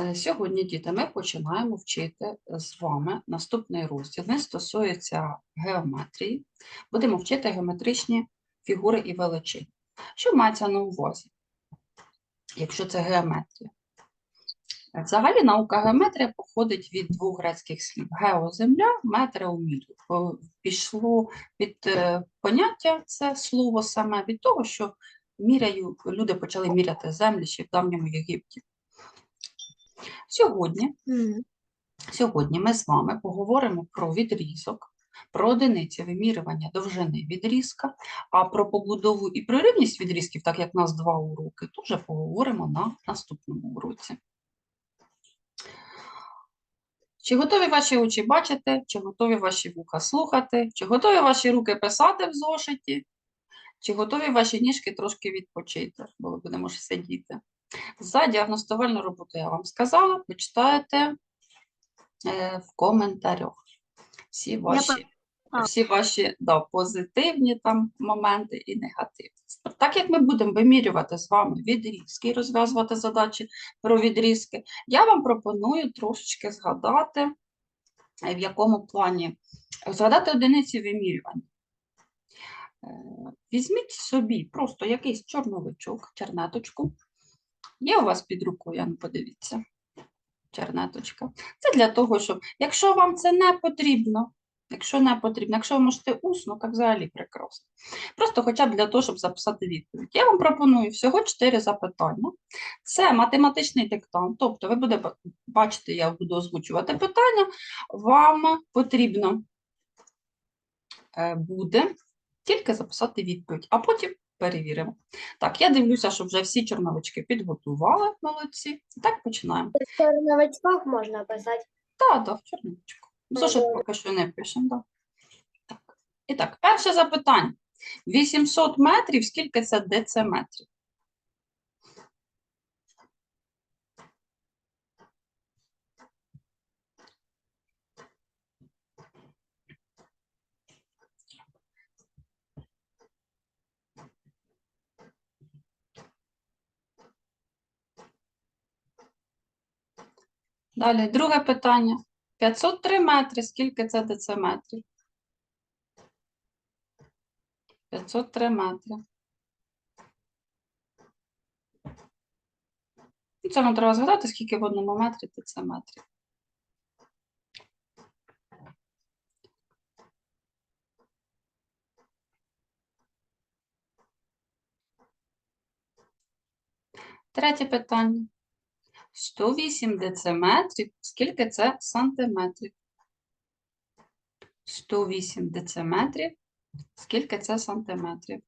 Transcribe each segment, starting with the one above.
Е, Сьогодні, діти, ми починаємо вчити з вами наступний розділ. Він стосується геометрії. Будемо вчити геометричні фігури і величини. Що мається на увазі, якщо це геометрія? Взагалі наука геометрія походить від двох грецьких слів: геоземля, метре у мірі. Пішло від е, поняття це слово саме від того, що міряю, люди почали міряти землі ще в давньому Єгипті. Сьогодні Сьогодні ми з вами поговоримо про відрізок, про одиниці вимірювання довжини відрізка, а про побудову і про рівність відрізків, так як у нас два уроки, теж поговоримо на наступному уроці. Чи готові ваші очі бачити, чи готові ваші вуха слухати, чи готові ваші руки писати в зошиті, чи готові ваші ніжки трошки відпочити, бо ви будемо ж сидіти. За діагностувальну роботу я вам сказала, почитаєте е, в коментарях. Всі ваші, всі ваші да, позитивні там моменти і негативні. Так як ми будемо вимірювати з вами відрізки і розв'язувати задачі про відрізки, я вам пропоную трошечки згадати, е, в якому плані згадати одиниці вимірювання. Е, Візьміть собі просто якийсь чорновичок, чернеточку. Є у вас під рукою, ну подивіться, чернеточка. Це для того, щоб, якщо вам це не потрібно, якщо не потрібно, якщо ви можете усно, так взагалі прекрасно. Просто хоча б для того, щоб записати відповідь. Я вам пропоную всього 4 запитання. Це математичний диктант, тобто ви будете бачити, я буду озвучувати питання, вам потрібно е, буде тільки записати відповідь, а потім перевіримо. Так, я дивлюся, що вже всі чорновички підготували, молодці. Так, починаємо. В новичках можна писати. Так, так, в чорновичку. Зошит поки що не пишемо, так. так. І так, перше запитання. 800 метрів, скільки це дециметрів? Далі, друге питання. 503 метри, скільки це дециметрів? 503 метри. Це нам треба згадати, скільки в одному метрі дециметрів. Третє питання. 108 дециметрів. Скільки це сантиметрів? 108 дециметрів. Скільки це сантиметрів?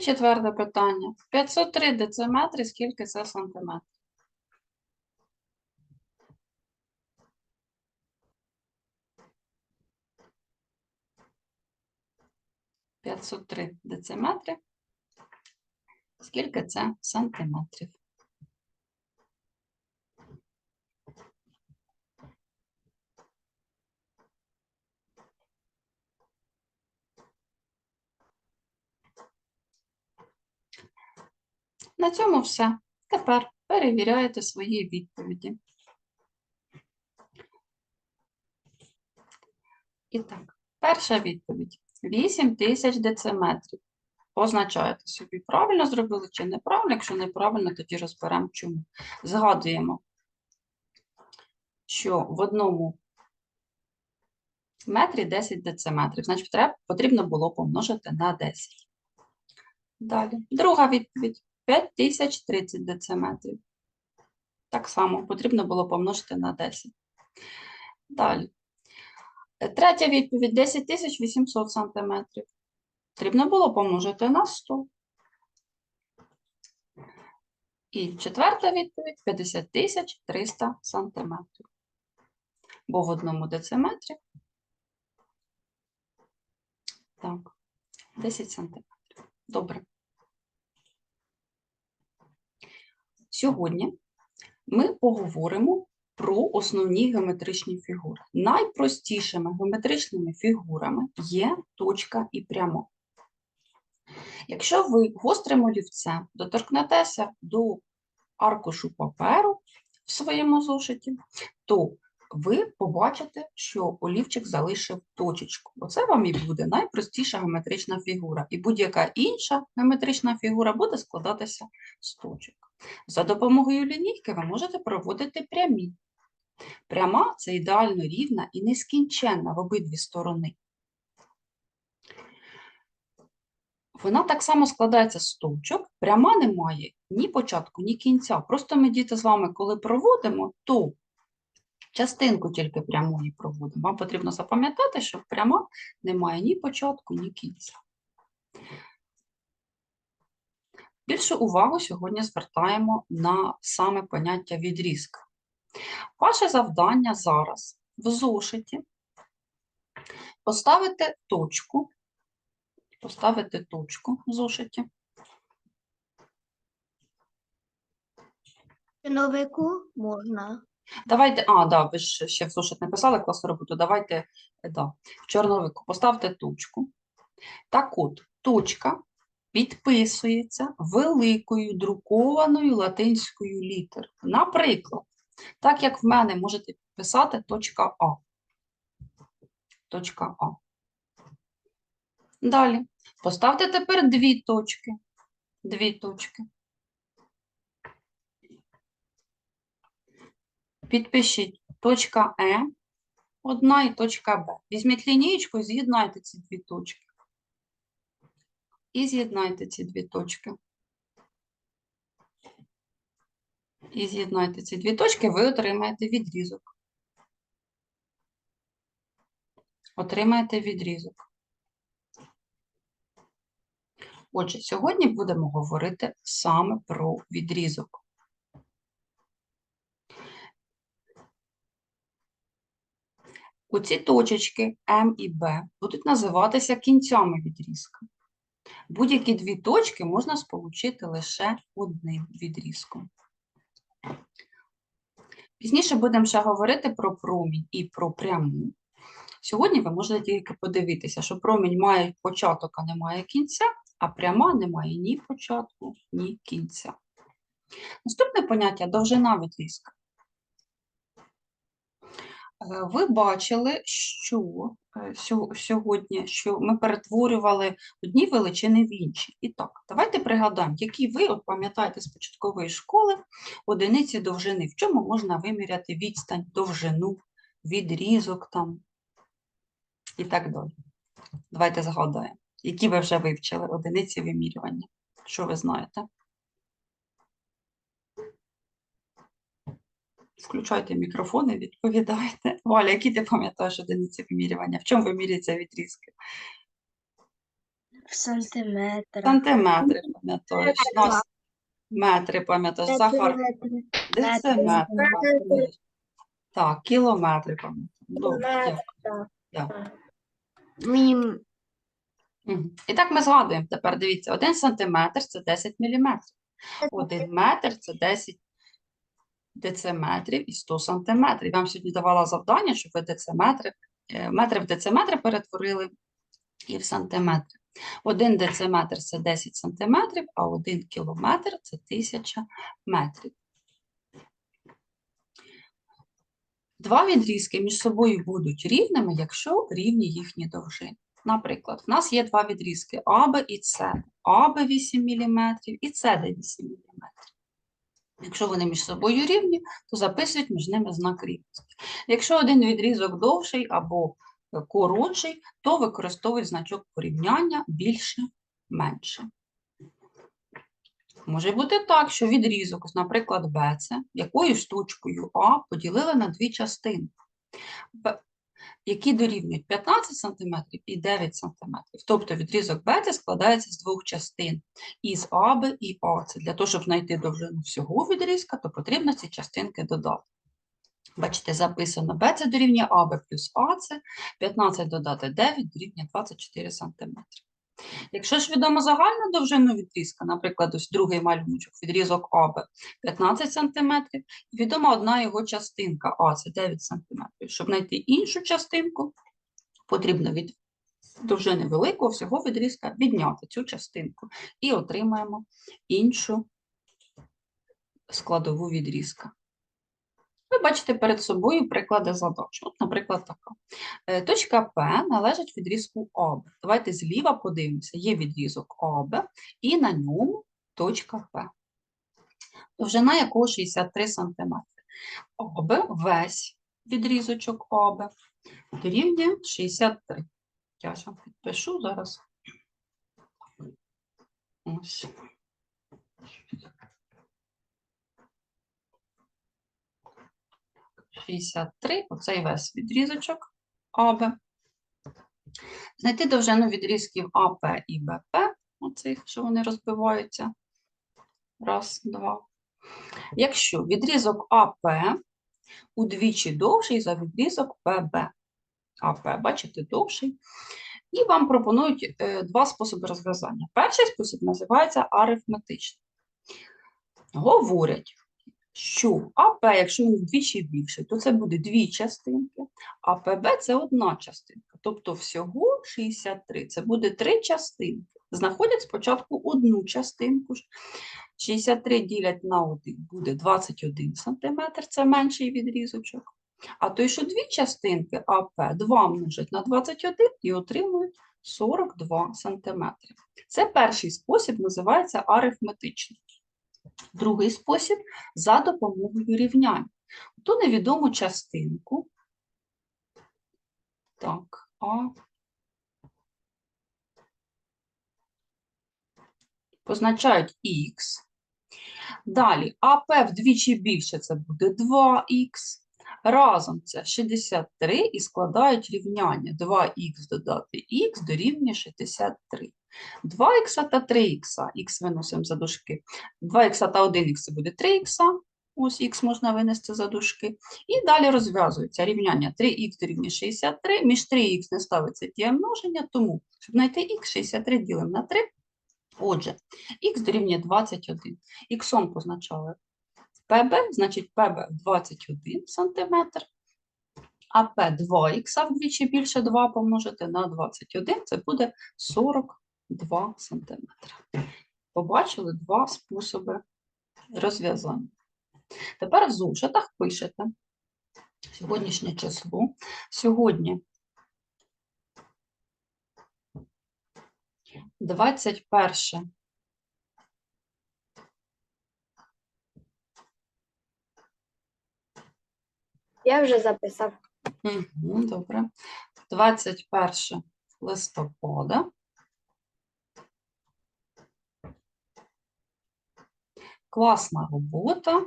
Четверте питання. 503 дециметри, скільки це сантиметрів? П'ятсот три дециметри. Скільки це сантиметрів? На цьому все. Тепер перевіряєте свої відповіді. І так, перша відповідь. 8 тисяч дециметрів. Позначаєте собі, правильно зробили чи неправильно. Якщо неправильно, тоді розберемо чому. Згадуємо, що в одному метрі 10 дециметрів. Значить, потрібно було помножити на 10. Далі. Друга відповідь. 5030 дециметрів. Так само потрібно було помножити на 10. Далі. Третя відповідь 10800 сантиметрів. Потрібно було помножити на 100. І четверта відповідь 50300 сантиметрів. Бо в одному дециметрі так, 10 сантиметрів. Добре. Сьогодні ми поговоримо про основні геометричні фігури. Найпростішими геометричними фігурами є точка і прямо. Якщо ви гострим олівцем доторкнетеся до аркушу паперу в своєму зошиті, то ви побачите, що олівчик залишив точечку. Оце вам і буде найпростіша геометрична фігура. І будь-яка інша геометрична фігура буде складатися з точок. За допомогою лінійки ви можете проводити прямі. Пряма це ідеально рівна і нескінченна в обидві сторони. Вона так само складається з точок. Пряма не має ні початку, ні кінця. Просто ми, діти, з вами, коли проводимо, то частинку тільки прямої проводимо. Вам потрібно запам'ятати, що пряма не має ні початку, ні кінця. Більшу увагу сьогодні звертаємо на саме поняття відрізка. Ваше завдання зараз в зошиті поставити точку, поставити точку в зошиті. Чиновику можна. Давайте, а, да, ви ж ще в зошит не писали класну роботу. Давайте, да, в чорновику поставте точку. Так от, точка підписується великою друкованою латинською літерою. Наприклад, так як в мене можете писати точка А. Точка А. Далі. Поставте тепер дві точки. Дві точки. Підпишіть точка Е, одна і точка Б. Візьміть лінієчку і з'єднайте ці дві точки. І з'єднайте ці дві точки. І з'єднайте ці дві точки, ви отримаєте відрізок. Отримаєте відрізок. Отже, сьогодні будемо говорити саме про відрізок. Оці точечки М і Б будуть називатися кінцями відрізка. Будь-які дві точки можна сполучити лише одним відрізком. Пізніше будемо ще говорити про промінь і про пряму. Сьогодні ви можете тільки подивитися, що промінь має початок, а не має кінця, а пряма не має ні початку, ні кінця. Наступне поняття довжина відрізка. Е, Ви бачили, що е, сьогодні що ми перетворювали одні величини в інші. І так, давайте пригадаємо, які ви от пам'ятаєте з початкової школи одиниці довжини, в чому можна виміряти відстань, довжину, відрізок там і так далі. Давайте згадаємо, які ви вже вивчили одиниці вимірювання. Що ви знаєте? Включайте мікрофон і відповідайте. Валя, які ти пам'ятаєш одиниці вимірювання? В чому вимірюються відрізки? В сантиметрах. Сантиметри пам'ятаєш, нас метри пам'ятаєш, Захар, Сантиметри. дециметри. пам'ятаєш. Так, кілометри пам'ятаєш. Добре. І так ми згадуємо тепер, дивіться, 1 сантиметр – це 10 міліметрів. 1 метр – це 10 дециметрів і 100 сантиметрів. Вам сьогодні давала завдання, щоб ви дециметри, е, метри в дециметри перетворили і в сантиметри. 1 дециметр – це 10 сантиметрів, а 1 кілометр – це 1000 метрів. Два відрізки між собою будуть рівними, якщо рівні їхні довжини. Наприклад, в нас є два відрізки АБ і СД. АБ 8 мм і СД 8 мм. Якщо вони між собою рівні, то записують між ними знак рівності. Якщо один відрізок довший або е, коротший, то використовують значок порівняння більше менше. Може бути так, що відрізок, наприклад, BC, якоюсь точкою А поділили на дві частини, які дорівнюють 15 см і 9 см. Тобто відрізок BC складається з двох частин із АБ і АЦ. Для того, щоб знайти довжину всього відрізка, то потрібно ці частинки додати. Бачите, записано BC дорівнює АБ плюс АЦ, 15 додати 9 дорівнює 24 см. Якщо ж відомо загальну довжину відрізка, наприклад, ось другий малюночок, відрізок АБ 15 см, відома одна його частинка А це 9 см. Щоб знайти іншу частинку, потрібно від довжини великого всього відрізка відняти цю частинку і отримаємо іншу складову відрізка. Бачите перед собою приклади задач. От, наприклад, така. Е, Точка П належить відрізку АБ. Давайте зліва подивимося. Є відрізок АБ і на ньому точка П. Довжина якого 63 см. АБ весь відрізочок АБ дорівнює 63. Я ж вам підпишу зараз. Ось. Шістдесят три, оцей весь відрізочок АБ. Знайти довжину відрізків АП і БП, оцих, що вони розбиваються. Раз, два. Якщо відрізок АП удвічі довший за відрізок ПБ. АП, бачите, довший. І вам пропонують е, два способи розв'язання. Перший спосіб називається арифметичний. Говорять, що АП, якщо він вдвічі більший, то це буде дві частинки, а ПБ це одна частинка. Тобто всього 63, це буде три частинки. Знаходять спочатку одну частинку. 63 ділять на 1 буде 21 см, це менший відрізочок. А той, що дві частинки АП 2 множать на 21 і отримують 42 см. Це перший спосіб, називається арифметичний. Другий спосіб за допомогою рівнянь. Ту невідому частинку. Так, А. Позначають х. Далі АП вдвічі більше це буде 2х. Разом це 63 і складають рівняння 2х додати х дорівнює 63. 2х та 3х, х виносимо за дужки. 2х та 1х це буде 3х, ось х можна винести за дужки. І далі розв'язується рівняння 3х дорівнює 63, між 3х не ставиться дія множення, тому, щоб знайти х, 63 ділимо на 3. Отже, х дорівнює 21. Іксом позначали ПБ, значить ПБ 21 см, а П 2х вдвічі більше 2 помножити на 21, це буде 42 см. Побачили два способи розв'язання. Тепер в зошитах пишете сьогоднішнє число. Сьогодні 21 Я вже записав. Мгм, Добре. 21 листопада. Класна робота.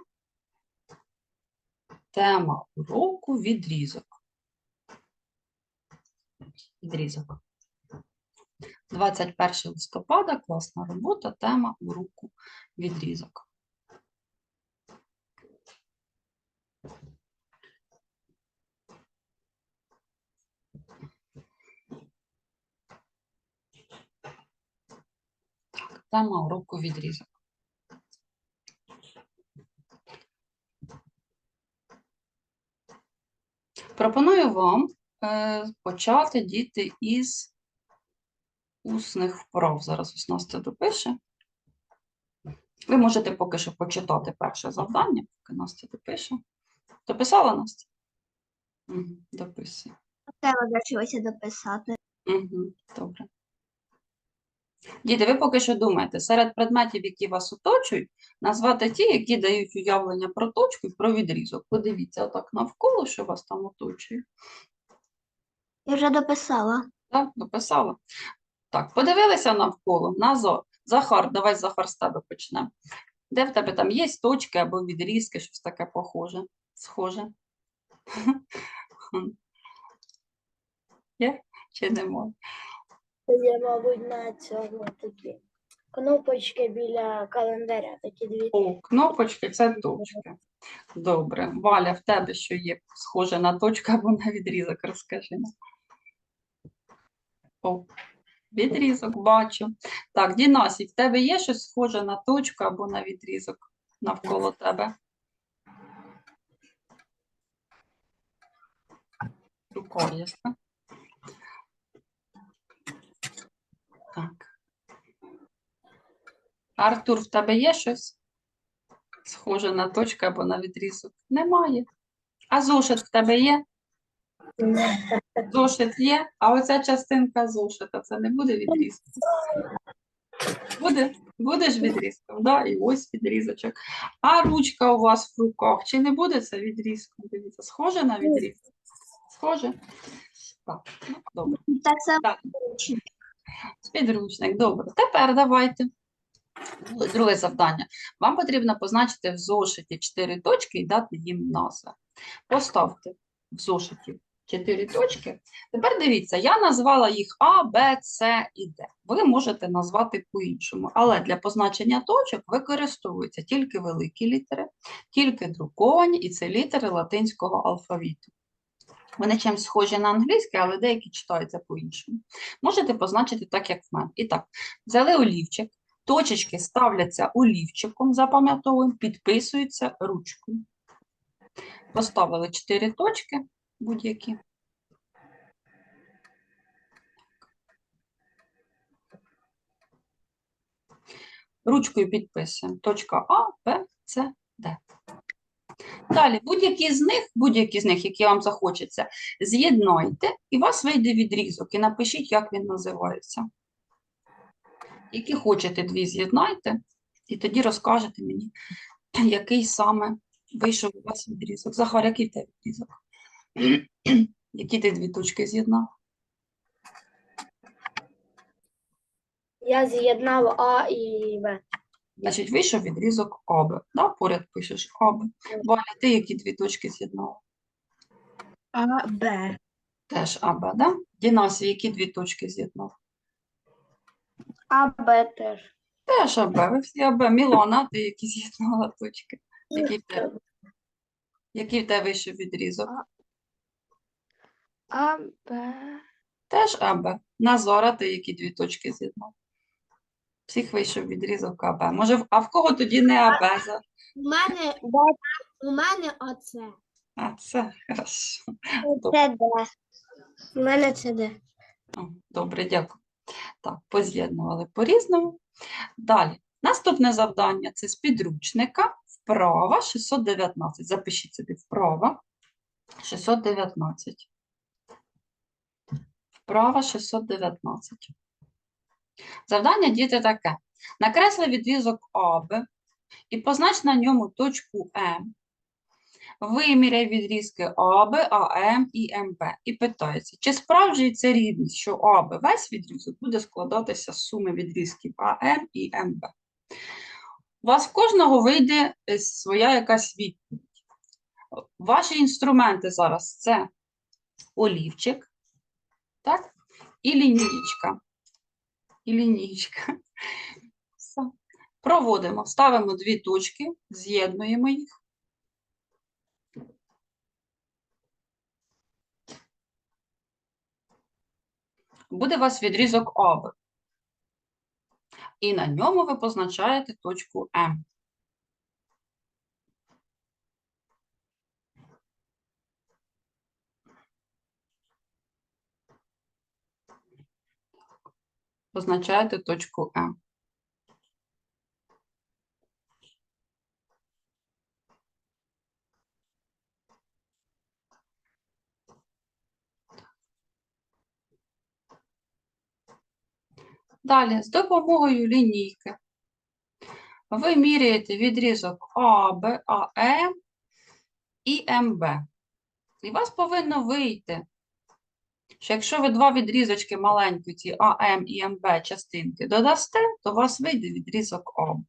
Тема уроку відрізок. Відрізок. 21 листопада, класна робота, тема уроку відрізок. Тема уроку відрізок. Пропоную вам е, почати діти із усних вправ. Зараз ось Настя допише. Ви можете поки що почитати перше завдання, поки Настя допише. Дописала Настя? Угу. Треба залишилося дописати. Угу, добре. Діти, ви поки що думаєте, серед предметів, які вас оточують, назвати ті, які дають уявлення про точку і про відрізок. Подивіться отак навколо, що вас там оточує. Я вже дописала. Так, дописала. Так, подивилися навколо. Назо. Захар, давай Захар з тебе почнемо. Де в тебе там є точки або відрізки, щось таке похоже, схоже? Є чи немає? Є, мабуть, на цьому такі кнопочки біля календаря, такі дві. О, кнопочки це точки. Добре. Валя, в тебе що є схоже на точку або на відрізок, розкажи. О, Відрізок бачу. Так, Дінасі, в тебе є щось схоже на точку або на відрізок навколо тебе? Рукою? Так. Артур, в тебе є щось схоже на точку або на відрізок? Немає. А зошит в тебе є? Зошит є, а оця частинка зошита, це не буде відрізком? Буде, будеш відрізком, да? і ось відрізочок. А ручка у вас в руках, чи не буде це відрізком? Дивіться, схоже на відрізок? Схоже? Так, ну, добре. Так. Підручник, добре. Тепер давайте. Друге завдання. Вам потрібно позначити в зошиті 4 точки і дати їм назви. Поставте в зошиті 4 точки. Tепер дивіться, я назвала їх А, Б, С і Д. Ви можете назвати по-іншому, але для позначення точок використовуються тільки великі літери, тільки друковані, і це літери латинського алфавіту. Вони чимось схожі на англійський, але деякі читаються по-іншому. Можете позначити так, як в мене. І так, взяли олівчик, точечки ставляться олівчиком, запам'ятовуємо, підписуються ручкою. Поставили 4 точки будь-які. Ручкою підписуємо. Точка А, Б, С, Д. Далі, будь-які з них, будь-які з них, які вам захочеться, з'єднайте, і у вас вийде відрізок, і напишіть, як він називається. Які хочете дві з'єднайте, і тоді розкажете мені, який саме вийшов у вас відрізок. Захар, який в тебе відрізок? Які ти дві точки з'єднав? Я з'єднав А і Б. Значить, вийшов відрізок АБ. Да? Поряд пишеш АБ. Валя, ти які дві точки з'єднав? А, Б. Теж АБ, да? Дінасі, які дві точки з'єднав? А, Б теж. Теж АБ, ви всі АБ. Мілана, ти які з'єднала точки? Який в тебе? Який в тебе вийшов відрізок? А, Б. Теж АБ. Назора, ти які дві точки з'єднав? Всіх вийшов відрізок АБ. Може, в- а в кого тоді не АБ? за- У мене, у мене оце. А, це хорошо. Це Д. У мене це Д. О, Добре, дякую. Так, поз'єднували по-різному. Далі. Наступне завдання це з підручника вправа 619. Запишіть собі вправа 619. Вправа 619. Завдання діти таке. Накресли відрізок АБ і познач на ньому точку М. Виміряй відрізки АБ, АМ і МБ. І питається, чи справджується рівність, що АБ весь відрізок буде складатися з суми відрізків АМ і МБ. У вас в кожного вийде е, своя якась відповідь. Ваші інструменти зараз це олівчик, так? і лінійка. І лінійка. Все. Проводимо, ставимо дві точки, з'єднуємо їх. буде у вас відрізок АВ. І на ньому ви позначаєте точку М. Позначаєте точку М. Далі, з допомогою лінійки ви міряєте відрізок АБ, АМ і МБ. І у вас повинно вийти, що якщо ви два відрізочки маленькі, ці АМ і МБ частинки додасте, то у вас вийде відрізок ОМ.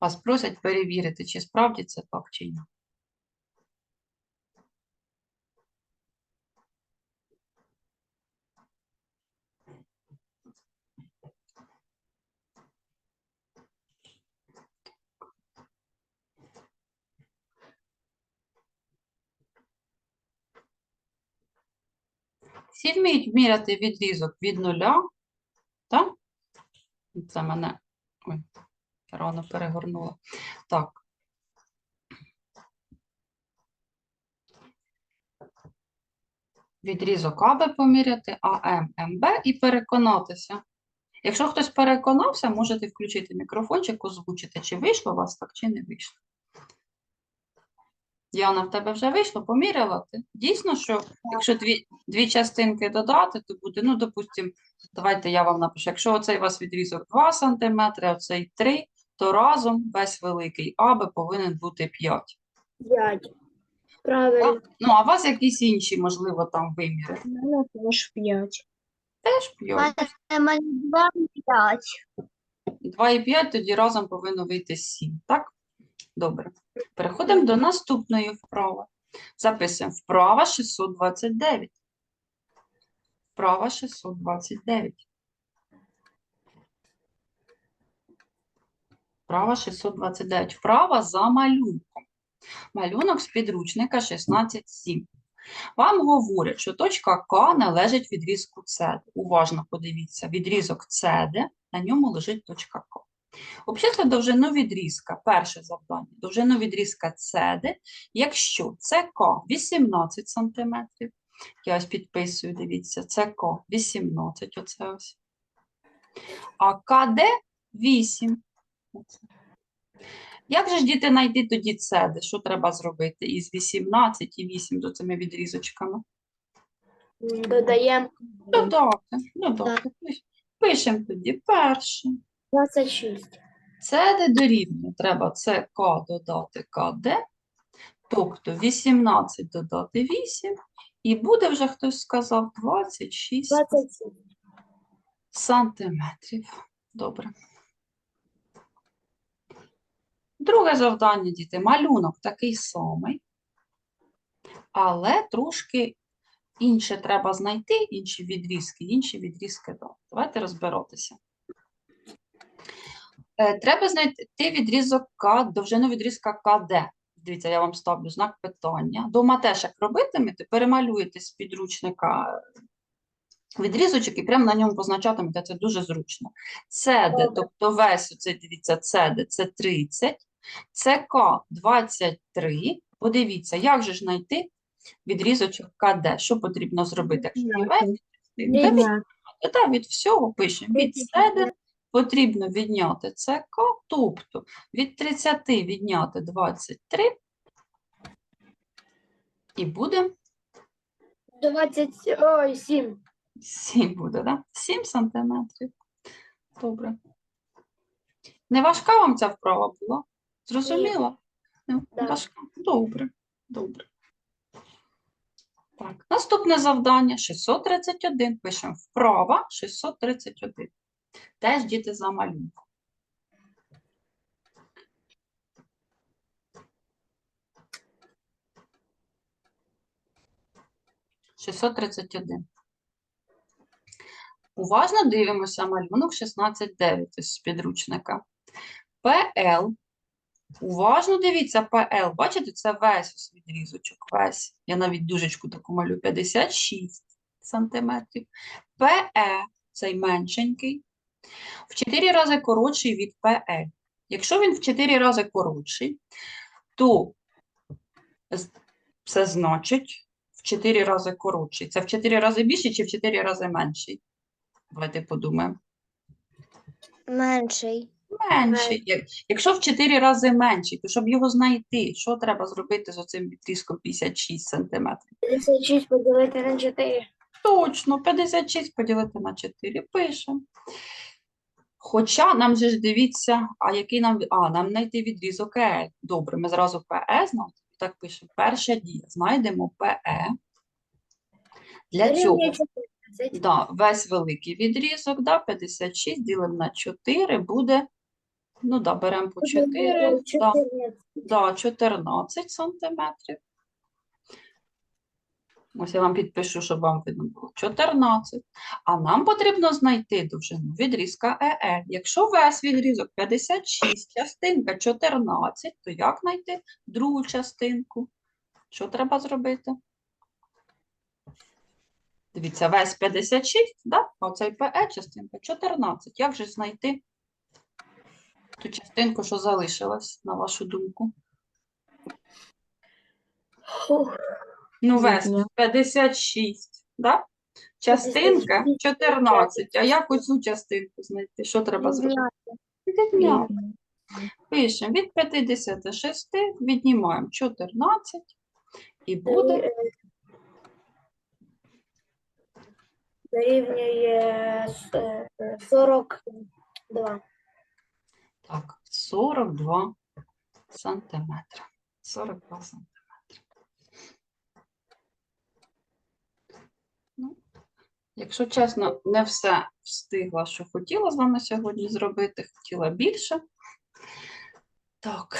Вас просять перевірити, чи справді це так чи ні. Всі вміють міряти відрізок від нуля, так? Це мене ой, рано перегорнула. Так. Відрізок АБ поміряти, АМ, МБ і переконатися. Якщо хтось переконався, можете включити мікрофончик, озвучити, чи вийшло у вас так, чи не вийшло. Яна, в тебе вже вийшло, поміряла ти? Дійсно, що якщо дві, дві частинки додати, то буде, ну, допустимо, давайте я вам напишу, якщо оцей у вас відрізок 2 см, а оцей 3, то разом весь великий АБ повинен бути 5. П'ять. Правильно. Ну, а у вас якісь інші, можливо, там виміри. У мене теж п'ять. Теж 5. У мене два п'ять. 2,5 тоді разом повинно вийти 7, так? Добре. Переходимо до наступної вправи. Записуємо вправа 629. Вправа 629. Вправа 629. Вправа за малюнком. Малюнок з підручника 16.7. Вам говорять, що точка К належить відрізку СД. Уважно подивіться, відрізок СД, на ньому лежить точка К. Обчисли довжину відрізка. Перше завдання. Довжину відрізка СД, якщо ЦК 18 см. Я ось підписую, дивіться, ЦК 18, оце ось. А КД 8. Оце. Як же ж діти знайти тоді ЦД? Що треба зробити із 18 і 8 до цими відрізочками? Додаємо Додати, додати. Пишемо тоді перше. 26. ЦД дорівнює. Треба ЦК додати КД, тобто 18 додати 8, і буде вже хтось сказав 26 27. сантиметрів. Добре. Друге завдання, діти. Малюнок такий самий, але трошки інше треба знайти, інші відрізки, інші відрізки. Давайте розбиратися. Е, Треба знайти відрізок К, довжину відрізка КД. Дивіться, я вам ставлю знак питання. Дома теж як робитимете, перемалюєте з підручника відрізочок і прямо на ньому позначатимете, це дуже зручно. СД, тобто весь оцей, дивіться, СД це 30, ЦК 23. Подивіться, як же ж знайти відрізочок КД? Що потрібно зробити? Якщо не весь, від всього пишемо. Від СД потрібно відняти ЦК, тобто від 30 відняти 23 і буде 20, ой, 7. 7 буде, да? 7 сантиметрів. Добре. Не важка вам ця вправа була? Зрозуміла? Не Да. важка? Добре, добре. Так, наступне завдання 631. Пишемо вправа 631. Теж діти за малюнком. Шістсот тридцять один. Уважно дивимося малюнок 16.9 з підручника. ПЛ. Уважно дивіться ПЛ. Бачите, це весь ось відрізочок. Весь. Я навіть дужечку таку малю. 56 сантиметрів. ПЕ, цей меншенький, в 4 рази коротший від ПЛ. Якщо він в 4 рази коротший, то це значить в 4 рази коротший. Це в 4 рази більший чи в 4 рази менший? Давайте подумаємо. Менший. Менший. Якщо в 4 рази менший, то щоб його знайти, що треба зробити з оцим відрізком 56 сантиметрів? 56 поділити на 4. Точно, 56 поділити на 4. Пишемо. Хоча нам же ж дивіться, а який нам, а, нам знайти відрізок ЕЛ. Добре, ми зразу ПЕ знаємо. Так пишемо. Перша дія. Знайдемо ПЕ. Для цього Да, весь великий відрізок, да, 56 ділимо на 4, буде, ну да, беремо по 4, да, 14. да, 14 сантиметрів. Ось я вам підпишу, щоб вам видно було 14. А нам потрібно знайти довжину відрізка ЕЕ. Якщо весь відрізок 56, частинка 14, то як знайти другу частинку? Що треба зробити? Дивіться, весь 56, да? оцей ПЕ частинка 14. Як же знайти ту частинку, що залишилась, на вашу думку? Ну, Відня. 56, да? Частинка 56, 14. А як оцю частинку знайти? Що треба зробити? Відняти. Пишемо від 56, віднімаємо 14 і буде Дорівнює с- е, 42. так, 42 сантиметри. 42 сантиметри. Якщо чесно, не все встигла, що хотіла з вами сьогодні зробити, хотіла більше. Так.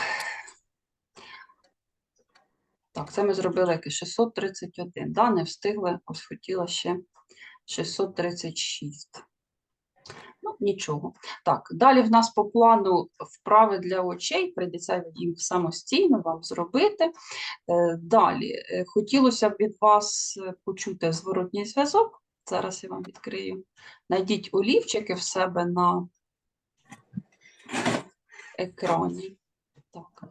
Так, це ми зробили яке 631, да? не встигли, ось хотіла ще 636. Ну, нічого. Так, далі в нас по плану вправи для очей, прийдеться їм самостійно вам зробити. Е, Далі, е, хотілося б від вас е, почути зворотній зв'язок. Зараз я вам відкрию. Найдіть олівчики в себе на екрані. Так.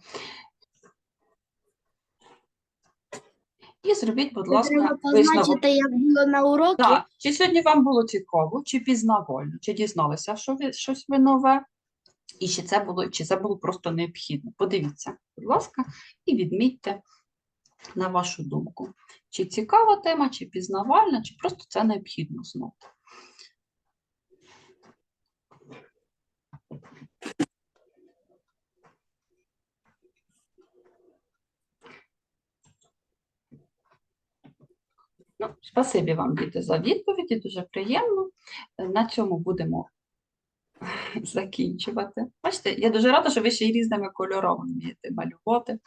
І зробіть, будь ласка, Треба висновок. позначити, як було на уроці. Так, чи сьогодні вам було цікаво, чи пізнавально, чи дізналися, що ви, щось ви нове, і чи це було, чи це було просто необхідно. Подивіться, будь ласка, і відмітьте на вашу думку, чи цікава тема, чи пізнавальна, чи просто це необхідно знати. Ну, спасибі вам, діти, за відповіді, дуже приємно. Е, На цьому будемо закінчувати. Бачите, я дуже рада, що ви ще й різними кольорами вмієте малювати.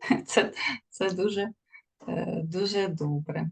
Це, це дуже, е, дуже добре.